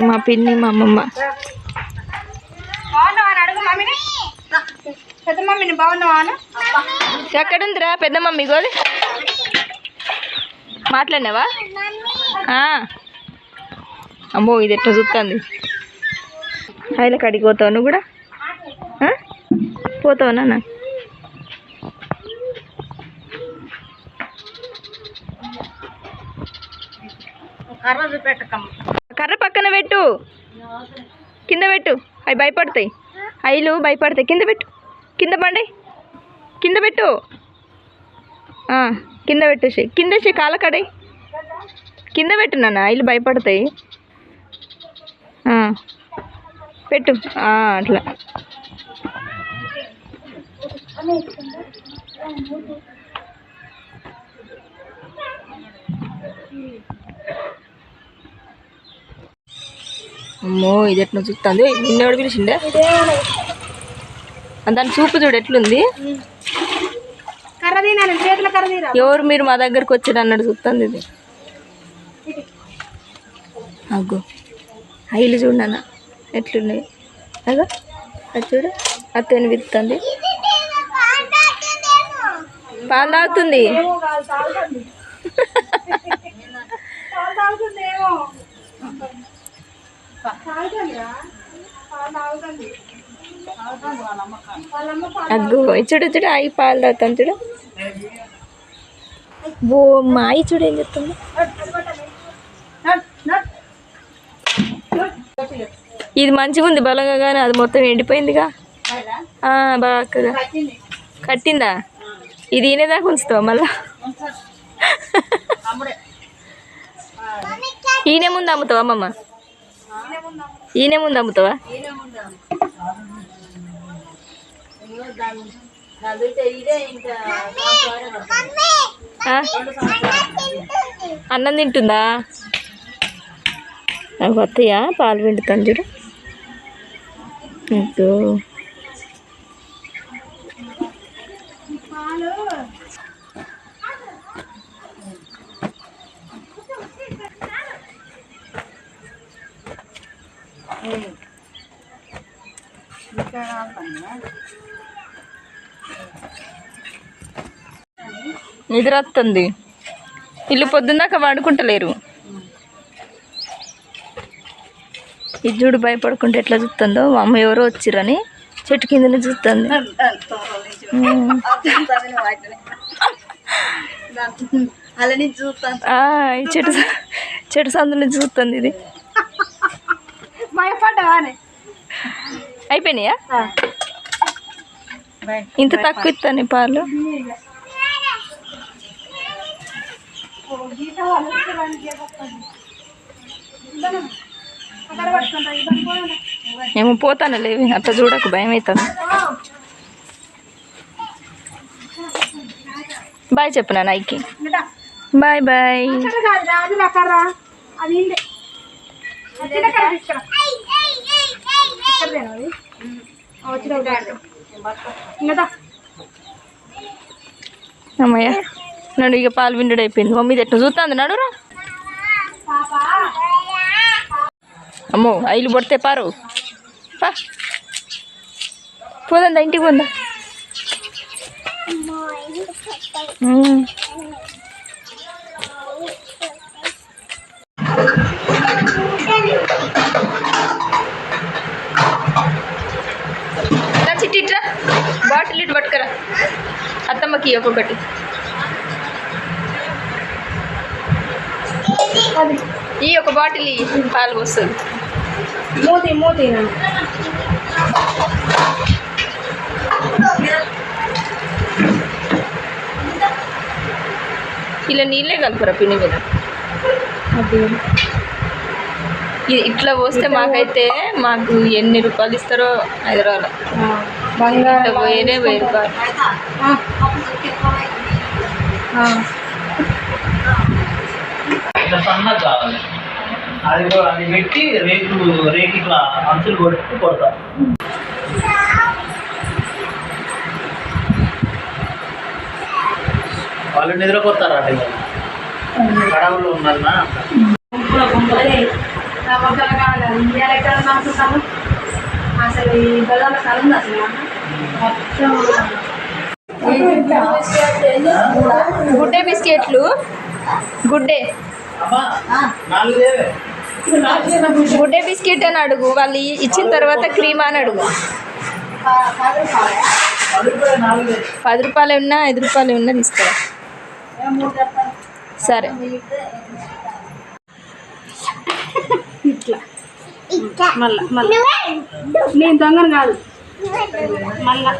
మా పిన్ని మా అమ్మమ్మ. పెద్ద మమ్మీని బాగున్నావా ఎక్కడుందిరా పెద్ద మమ్మీ గోది మాట్లాడినావా. అమ్మో ఇది ఎట్లా చూస్తుంది హైల కాడికి పోతావు నువ్వు కూడా? పోతావు నాన్న? కర్ర చూపెట్టకమ్మ కర్ర పక్కన పెట్టు. కింద పెట్టు. అవి భయపడతాయి. ఐలు భయపడతాయి. కింద పెట్టు. కింద పండి. కింద పెట్టు. కింద పెట్టేసి కింద వేసి కాలకడే కింద పెట్టు నాన్న. ఐలు భయపడతాయి. పెట్టు పెట్టు. Thank అట్లా. అమ్మో ఇది ఎట్లా చూస్తుంది? నిన్నెవడు పిలిచిండే? దాని చూపు చూడు ఎట్లుంది? ఎవరు మీరు మా దగ్గరకు వచ్చారు అన్నట్టు చూస్తుంది ఇది. అగ్గో ఐలు చూడు నాన్న ఎట్లున్నాయి? అగో అది చూడు అత్తని విత్తుంది. పాలు తాగుతుంది? అగ్గు చూడు చూడు అయి పాలు తాగుతాను చూడు. ఓ మా అయి చూడు ఏం చెప్తుంది ఇది మంచిగా ఉంది బలంగా కానీ అది మొత్తం ఎండిపోయిందిగా. ఆ, బాగా కట్టిందా? ఇది ఈయనదాకా ఉంచుతావా మళ్ళా? ఈయన ముందు అమ్ముతావా అమ్మమ్మ? ఈయనే ముందు అమ్ముతావా? అన్నం తింటుందా? అవి వస్తాయా పాలు పిండుతాను చూడు. అయ్యో. నిద్ర వస్తుంది ఇల్లు పొద్దున్నాక వాడుకుంటలేరు. ఇది చూడు భయపడుకుంటే ఎట్లా చూస్తుందో? మా అమ్మ ఎవరో వచ్చిరని చెట్టు కిందనే చూస్తుంది. చెట్టు చెట్టు సందులో చూస్తుంది ఇది. భయపడ్డావానే అయిపోయినాయా? ఇంత తక్కువ ఇస్తాను పాలు. ఏమో పోతాను లేవి అట్లా చూడకు భయం అవుతుంది. బాయ్ చెప్పు నా నైకి బాయ్ బాయ్. అది అమ్మయ్య నడు ఇక పాలు విండుడు అయిపోయింది. మమ్మీ ఎట్లా చూస్తుంది నడురా. పాప అమ్మో ఐలు పడితే పారు. పోదందా ఇంటికి పోందా ఇట్రా బాటిల్ ఇటు పట్టుకరా. అత్తమ్మకి ఒక్కొక్కటి ఈ ఒక బాటిల్ పాలు వస్తుంది మూతి మూతి. ఇలా నీళ్ళే కలుపురా పిన్ని మీద. ఇట్లా పోస్తే మాకైతే మాకు ఎన్ని రూపాయలు ఇస్తారో హైదరాబాద్ ఆ, బంగారం సన్నగా కావాలి. అది కూడా అది పెట్టి రేకు రేకు ఇట్లా అంచులు కొట్టి కొడతా. వాళ్ళు నిద్రపోతారా ఎక్కడ అనుకుంటాము అసలు ఈ బెల్లాల కలం అసలు? గుడ్డే బిస్కెట్లు. గుడ్డే. గుడ్డే బిస్కెట్ అని అడుగు. వాళ్ళు ఇ- ఇచ్చిన తర్వాత క్రీమ్ అని అడుగు. పది రూపాయలు ఉన్నా ఐదు రూపాయలు ఉన్నా తీసుకురా. సరే. ఇట్లా. మళ్ళా మళ్ళా. నేను దొంగను కాదు. మళ్ళా